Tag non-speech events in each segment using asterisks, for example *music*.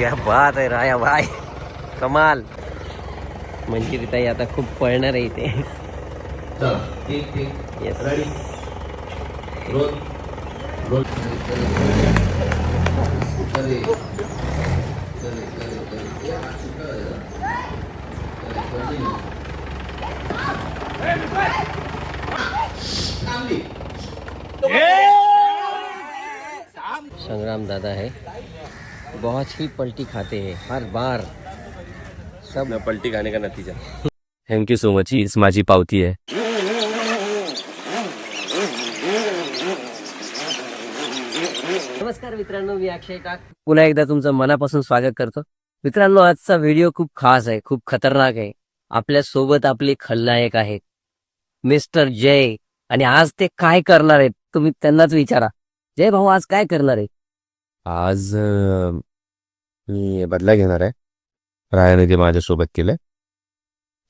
क्या बात आहे राया भाई कमाल मंजिरी ताई आता खूप पळणार आहे इथे चला ठीक ठीक Yes. रेडी रोल रोल चले चले चले चले ये हात सुट्टा आहे जरा. चले, continue. थांबली. संग्राम दादा है बहुत ही पलटी खाते हैं हर बार। सब पलटी खाने का नतीजा। थँक्यू सो मच हीच माझी पावती आहे नमस्कार मित्रांनो मी अक्षय टाक पुन्हा एकदा तुमचं मनापासून स्वागत करतो. मित्रांनो आजचा व्हिडिओ खूप खास आहे खूप खतरनाक आहे. आपल्यासोबत आपले खलनायक आहेत. मिस्टर जय. आणि आज ते काय करणार आहेत तुम्ही त्यांनाच विचारा. जय भाऊ आज काय करणार आहे आज मी बदला घेणार आहे. रायाने ते माझ्यासोबत केलंय.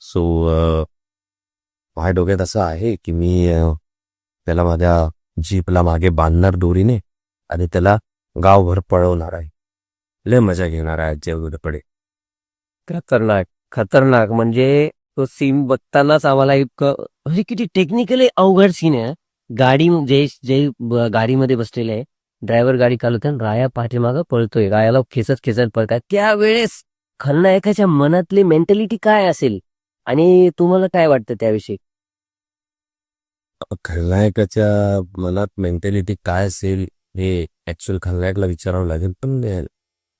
सो माझ्या डोक्यात असं आहे की मी त्याला माझ्या जीपला मागे बांधणार दोरीने आणि त्याला गावभर पळवणार आहे. लय मजा घेणार आहे आज पडे खतरनाक खतरनाक. म्हणजे तो सीन बघतानाच आम्हाला इतकं म्हणजे किती टेक्निकली अवघड सीन आहे. गाडी जे जे ब- गाडीमध्ये बसलेले आहे ड्रायव्हर गाडी चालवते आणि राया पाठीमागं पळतोय. रायाला खेचत खेचत पळतात त्यावेळेस खलनायकाच्या मनातली मेंटॅलिटी काय असेल? आणि तुम्हाला काय वाटतं त्याविषयी? खलनायकाच्या मनात मेंटॅलिटी काय असेल हे ऍक्च्युअल खलनायकला विचारावं लागेल. पण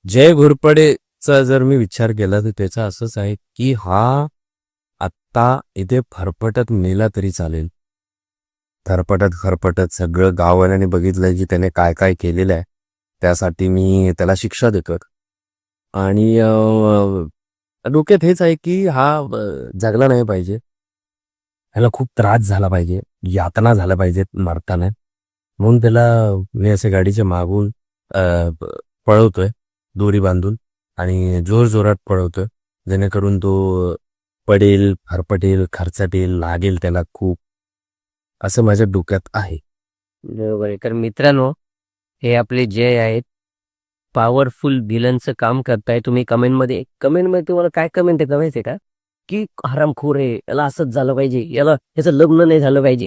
जय घोरपडेचा जर मी विचार केला तर त्याचा असंच आहे की हा आत्ता इथे फरफटत नेला तरी चालेल. थरपटत खरपटत सगळं गाववाल्याने बघितलंय की त्याने काय काय केलेलं आहे. त्यासाठी मी त्याला शिक्षा देतो आणि डोक्यात हेच आहे की हा जगला नाही पाहिजे. ह्याला खूप त्रास झाला पाहिजे. यातना झाल्या पाहिजेत मारताना. म्हणून त्याला मी असे गाडीच्या मागून पळवतोय. दोरी बांधून. आणि जोर जोरात पळवतोय. जेणेकरून तो पडेल फरपटेल खर्चाटेल लागेल त्याला खूप. असं माझ्या डोक्यात आहे. बरोबर आहे. तर मित्रांनो हे आपले जय आहेत. पॉवरफुल व्हिलनचं काम करताय. तुम्ही कमेंटमध्ये कमेंटमध्ये तुम्हाला काय कमेंट येतं माहितीये का? की हरामखोर आहे याला असंच झालं पाहिजे याला याचं लग्न नाही झालं पाहिजे.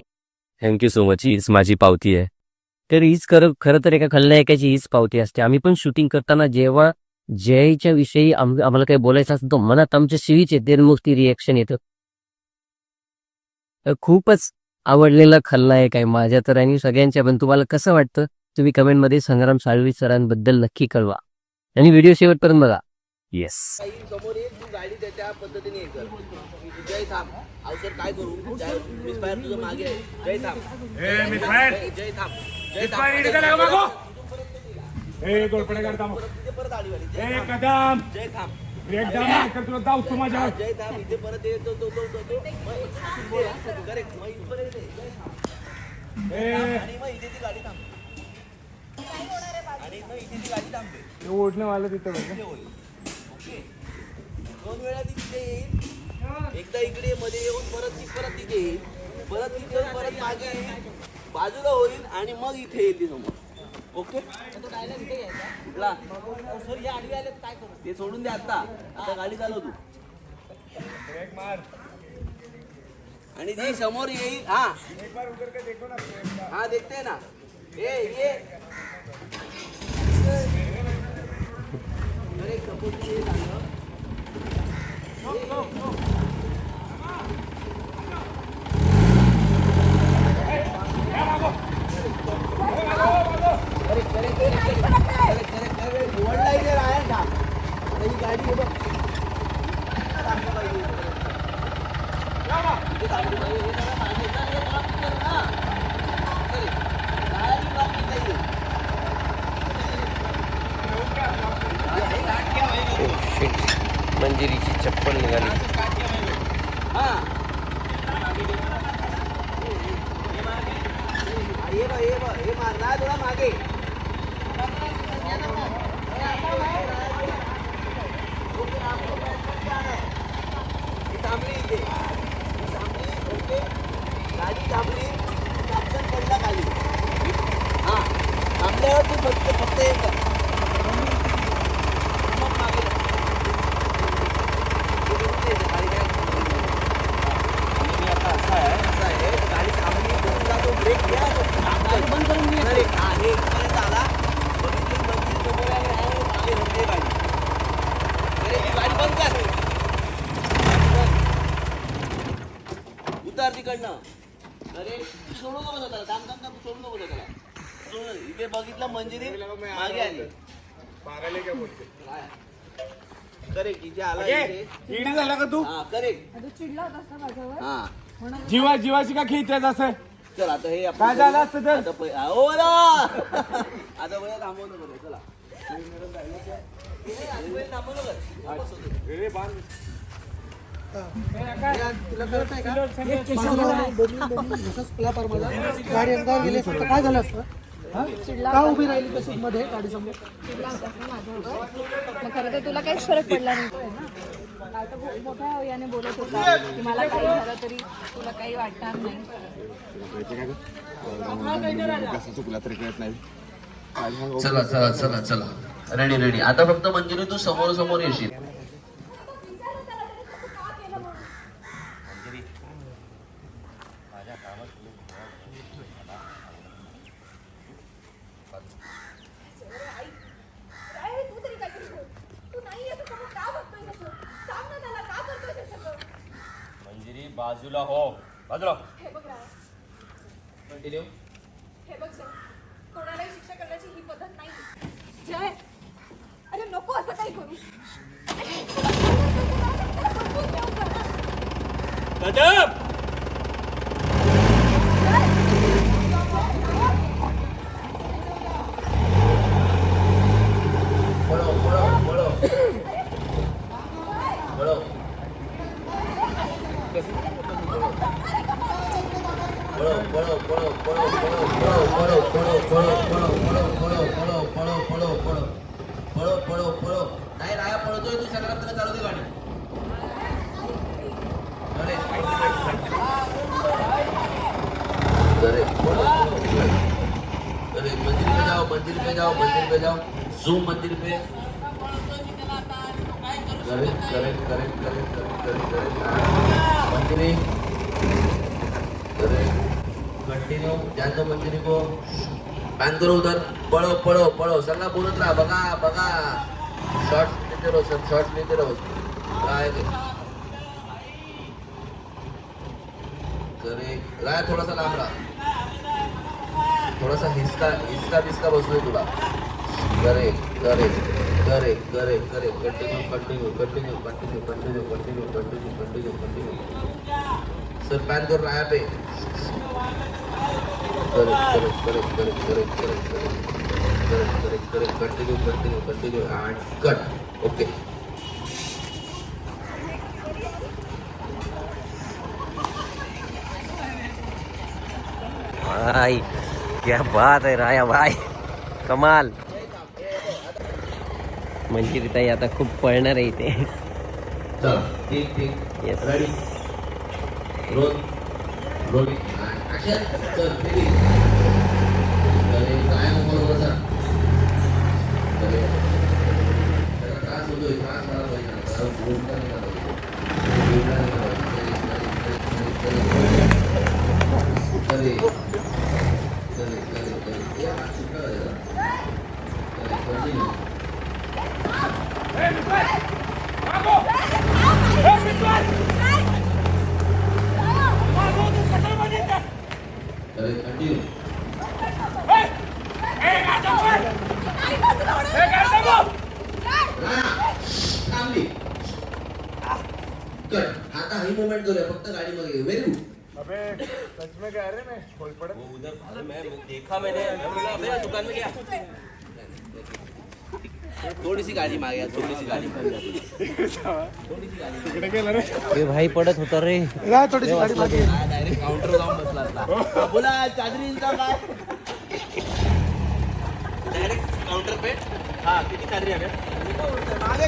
थँक्यू सो मच हीच माझी पावती आहे. तर हीच खरं खरं तर एका खलनायकाची हीच पावती असते. आम्ही पण शूटिंग करताना जेव्हा जयच्या विषयी आम- आम्हाला काही बोलायचं असतं तो मनात आमच्या शिवीच येते मग ती रिएक्शन येतं. तर खूपच आवडलेला खलनायक आहे माझ्या तर आणि सगळ्यांच्या पण तुम्हाला कसं वाटतं? तुम्ही कमेंटमध्ये संग्राम साळवी सरांबद्दल नक्की कळवा. आणि व्हिडिओ शेवटपर्यंत बघा. येस काही समोर ये तू गाडी त्याच्या पद्धतीने हे कर. जय थांब. काय करू? जय मिसफायर तुझं मागे आहे. जय थांब. जय थांब. जय थांब. ए गोलपडे करता मग इथे परत आली वाली. जय ए थांब. कदम. जय थांब. ब्रेक डाऊन नाही कर तुला? जाऊ तू माझ्या जय थांब इथे परत ये तो तो तो तो करेक्ट मग इथपर्यंत आणि मग इथे ती गाडी थांबते. आणि मग इथे ती गाडी थांबते. ओढणं वाला तिथं बघ. ओके. दोन वेळा ती तिथे येईल. एकदा इकडे मध्ये येऊन परत ती परत तिथे येईल. परत तिथे येऊन परत मागे येईल. बाजूला होईल आणि मग इथे येईल ती समोर. ओके? कुठला ते सोडून दे आता आता गाडी चालव तू आणि जी समोर येईल हा हा देखते ना ए ये अरे suppose हे झालं. निवडला इथे राहायला का? आता ही गाडी हे बघ. थांबली पाहिजे. इथे थांबली पाहिजे. हे जरा थांबायचं आणि हे block कर ना. चल. गाडी block करता येईल. हे गाठ घ्या भाई. मंजिरीची चप्पल निघाली हा. हे बघ, हे बघ, हे मारणार थोडा मागे ही थांबली इथे ही थांबली ओके गाडी थांबली कॅप्टन पडला खाली हा थांबल्यावर तू फक्त फक्त हे कर मग इकडनं. अरे सोडू नको त्याला. थांब थांब थांब सोडू नको त्याला. इथे बघितलं मंजिरी मागे आली. मारायला काय बोलते? करेक्ट इथे आला इथे. इडी झाला का तू? हा करेक्ट तू चिडला होतास ना माझ्यावर. हा. जीवा जीवाची का खेळतेस असं? चल आता हे आपण काय झालं असतं तर? आता पै- आ, हो ना आता पहिला थांबवू नको रे, चला हे. वापस होतो. तुला बरत आहे गाडी एकदा गेली असती तर काय झालं असतं हा? का उभी राहिली तशीच मध्ये गाडी समोर मग खरं तर तुला काहीच फरक पडला नाही आता मोठ्या याने बोलत होता की मला काही झालं तरी तुला काही वाटणार नाही चला चला चला चला रेडी रेडी आता फक्त मंजिरी तू समोर समोर येशील बाजूला हो. बाजूला. कंटिन्यू हे बघ कोणालाही शिक्षा करण्याची ही पद्धत नाही. जय. अरे नको असं काही करू. अरे, तुला? तुला. कदम अरे अरे मंदिर पे जाओ मंदिर पे जाओ मंदिर पे जाओ. जूम मंदिर पे. Correct correct correct correct correct correct correct मंदिरी. Correct continue. ध्यान दो मंदिरी को. पॅन करो उधर. पळो पळो पळो सगळा बोलत राहा. बघा बघा. शॉर्ट लिहिते रहो सर. शॉर्ट लिहिते रहो. काय करेक्ट राय थोडासा लांब राहा. थोडासा हिसका हिसका बिस्का बसतोय तुला. करे करे करे करे करे continue continue continue continue continue continue continue continue continue sir pan कर रहा है पे. Continue continue continue and cut okay क्या बात आहे राया भाई। कमाल। मंजिरी ताई आता खूप पळणार आहे इथे. Yes. थोड़ी सी गाड़ी मागे यार, थोड़ी सी गाड़ी तिकडे गेलं रे ए भाई पडत होता रे. थोडीशी गाडी मागे. डायरेक्ट काउंटर जाऊन बसला असता बोला चादरींचा काय? डायरेक्ट काउंटर पे? हा किती चादरी हव्या मागे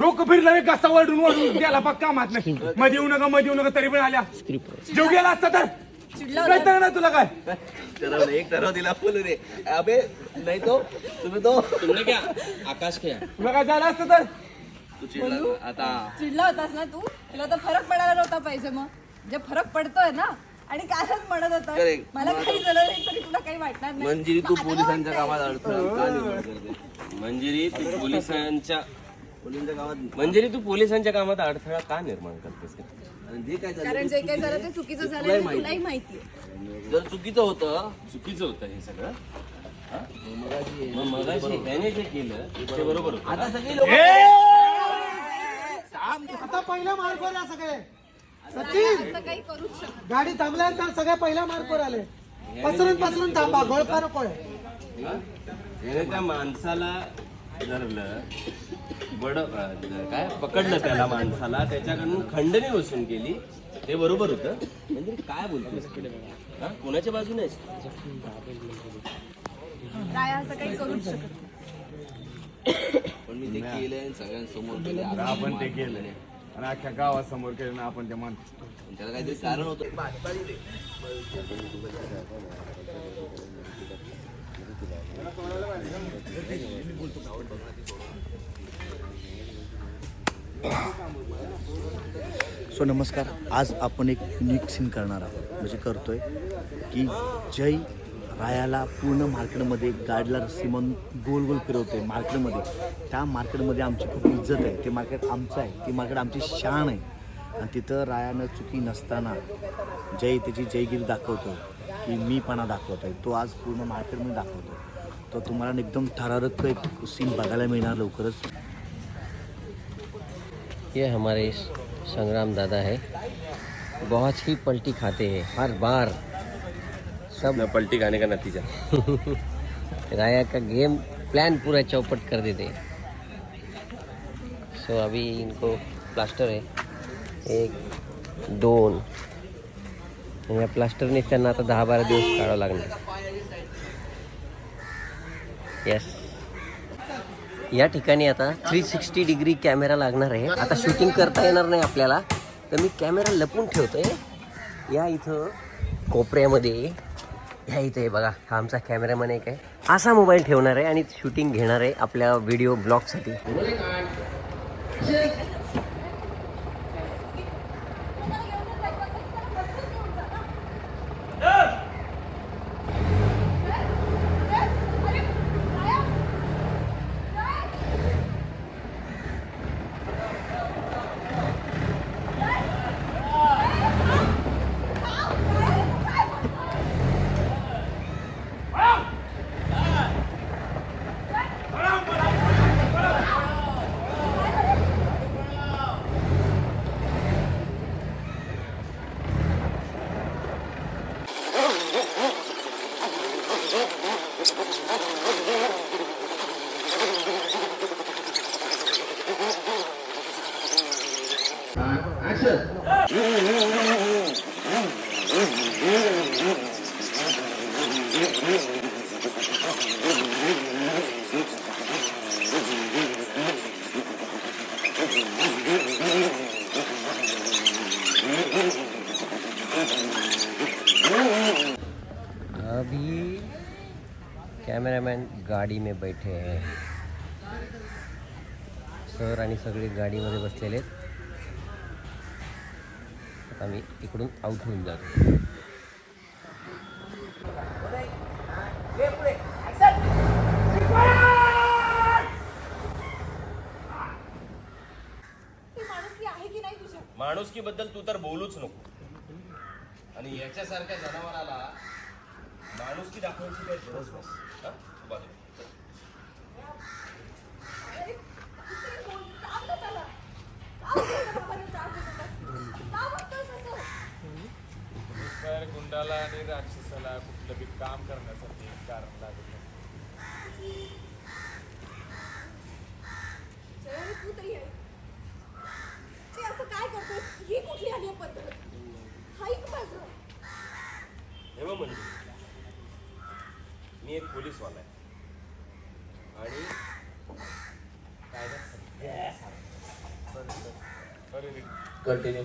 ये पाय-. इडी बिडी झाल्यास का मिस भाई डोकं फिरलं रे कसा वळून वळून गेला पक्का कामात नाही. मध्ये येऊ नका मध्ये येऊ नका तरी पण आल्या. जेव गेला असता तर. चिडला कळतं ना तुला काय? ठरवलं एक ठरव दिला बोलू रे अबे नाही तो तुम्ही तो. तुला काय झालं असतं तर? तू चिडला आता. चिडला होतास ना तू? तुला तर फरक पडायला नव्हता पाहिजे मग. जे फरक पडतोय ना आणि कालच म्हणत होता. Correct. मला काही झालं नाही तरी तुला काही वाटणार नाही. मंजिरी तू आता पोलिसांच्या वाटतंय. कामात अडथळा. का निर्माण करते मंजिरी तू पोलिसांच्या कामात मंजिरी तू पोलिसांच्या कामात अडथळा का निर्माण करतेस आणि जे काय झालं कारण जे काही झालं ते चुकीचं झालं हे तुलाही माहिती जर चुकीचं होतं चुकीचं होतं हे सगळं? हा? मग मगाशी त्याने जे केलं ते बरोबर. होतं आता सगळी लोक आता पहिला मार्कवर या सगळे. सचिन! असं काही करूच शकत गाडी थांबल्यानंतर सगळे पहिल्या मार्कवर आले. पसरून पसरून थांबा गोळपा नको त्याने त्या माणसाला धरलं बड काय पकडलं त्याला माणसाला. त्याच्याकडून खंडणी वसूल केली. ते बरोबर होतं. म्हणजे काय बोलतोस हा? कोणाच्या बाजूने असं काही करूच शकत नाही. पण मी ते केलंय सगळ्यांसमोर आता आपण ते केलं आणि अख्ख्या गावासमोर केलं ना आपण ते म्हणतो त्याला काहीतरी कारण होतं. सो नमस्कार आज आपण एक युनिक सीन करणार आहोत. म्हणजे करतोय की जय रायाला पूर्ण मार्केटमध्ये गाडीला रस्सी म्हणून गोल गोल फिरवतोय मार्केटमध्ये. त्या मार्केटमध्ये आमची खूप इज्जत आहे. ते मार्केट आमचं आहे. ती मार्केट आमची शान आहे. आणि तिथं रायानं चुकी नसताना जय त्याची जयगिरी दाखवतो की मीपणा दाखवतोय. तो आज पूर्ण मार्केटमध्ये दाखवतो तो तुम्हाला एकदम थरारक एक सीन बघायला मिळणार लवकरच. ये हमारे संग्राम दादा है। बहुत ही पलटी खाते हैं हर बार। सब न पलटी खाने का नतीजा। *laughs* राया का गेम प्लान पूरा चौपट कर देते सो अभी इनको प्लास्टर है। एक दोन या प्लास्टरने त्यांना आता दहा बारा दिवस काढावं लागणार येस या ठिकाणी आता थ्री सिक्स्टी डिग्री कॅमेरा लागणार आहे. आता शूटिंग करता येणार नाही आपल्याला. तर मी कॅमेरा लपून ठेवतो आहे या इथं कोपऱ्यामध्ये. ह्या इथं आहे बघा हा आमचा कॅमेरामॅन एक आहे. असा मोबाईल ठेवणार आहे आणि शूटिंग घेणार आहे आपल्या व्हिडिओ ब्लॉगसाठी अभी कॅमेरामॅन गाडी में बैठे हैं। सर आणि सगळे गाडीमध्ये बसलेले आहेत. आता मी इकडून आउट होऊन जातो. माणुसकी बद्दल तू तर बोलूच नको आणि याच्यासारख्या जनावराला माणुसकी दाखवायची काही गरज नाही हा? गुंडाला आणि राक्षसाला कुठलं बी काम करण्यासाठी एक कारण लागत नाही. जयाने तू तरी आहे. ते असं काय करतोयस? ही कुठली आली पद्धत? ऐक माझं. हे बघ म्हणजे. मी एक पोलीसवाला आहे. आणि कायदा सगळ्यांना सांगतो. कंटिन्यू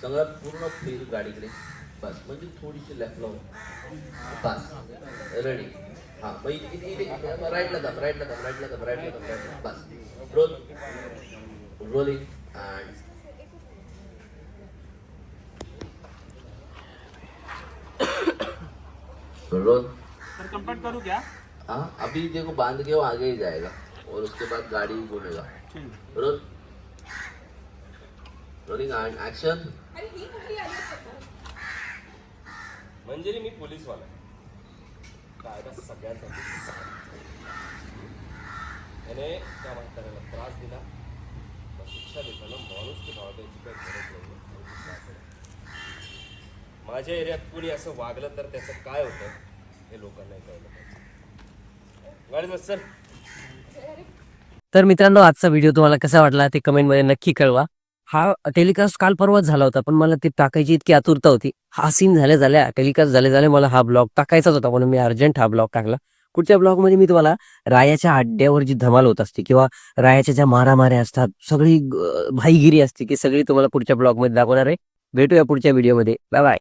सगळं पूर्ण फिर गाडीकडे. बस. म्हणजे थोडीशी लेफ्ट लावून. बस. रेडी हा मग इथे इथे इथे राईटला दाब राईटला दाब राईटला दाब राईटला दाब राईटला बस. रोल रोलिंग अँड कंप्लीट करू क्या? हाँ अभी देखो बांध के वो आगे ही जाएगा और उसके बाद गाड़ी घूमेगा। रोल रोलिंग एक्शन ही? म्हणजे मी पोलीसवाला. कायदा सगळ्यांसाठी त्याने त्या म्हाताऱ्याला त्रास दिला? शिक्षा देताना माणूस की भावण्याची काही गरज नाही. माझ्या एरियात कुणी असं वागलं तर त्याचं काय होतं हे लोकांना कळलं पाहिजे. गाडी तर मित्रांनो आजचा व्हिडिओ तुम्हाला कसा वाटला ते कमेंटमध्ये नक्की कळवा. हा टेलिकास्ट काल परवाच झाला होता पण मला ते टाकायची इतकी आतुरता होती. हा सीन झाल्या झाल्या टेलिकास्ट झाले झाले मला हा ब्लॉग टाकायचाच होता म्हणून मी अर्जंट हा ब्लॉग टाकला. पुढच्या ब्लॉगमध्ये मी तुम्हाला रायाच्या अड्ड्यावर जी धमाल होत असते किंवा रायाच्या ज्या मारामाऱ्या असतात सगळी भाईगिरी असते की सगळी तुम्हाला पुढच्या ब्लॉगमध्ये दाखवणार आहे. भेटूया पुढच्या व्हिडिओमध्ये बाय बाय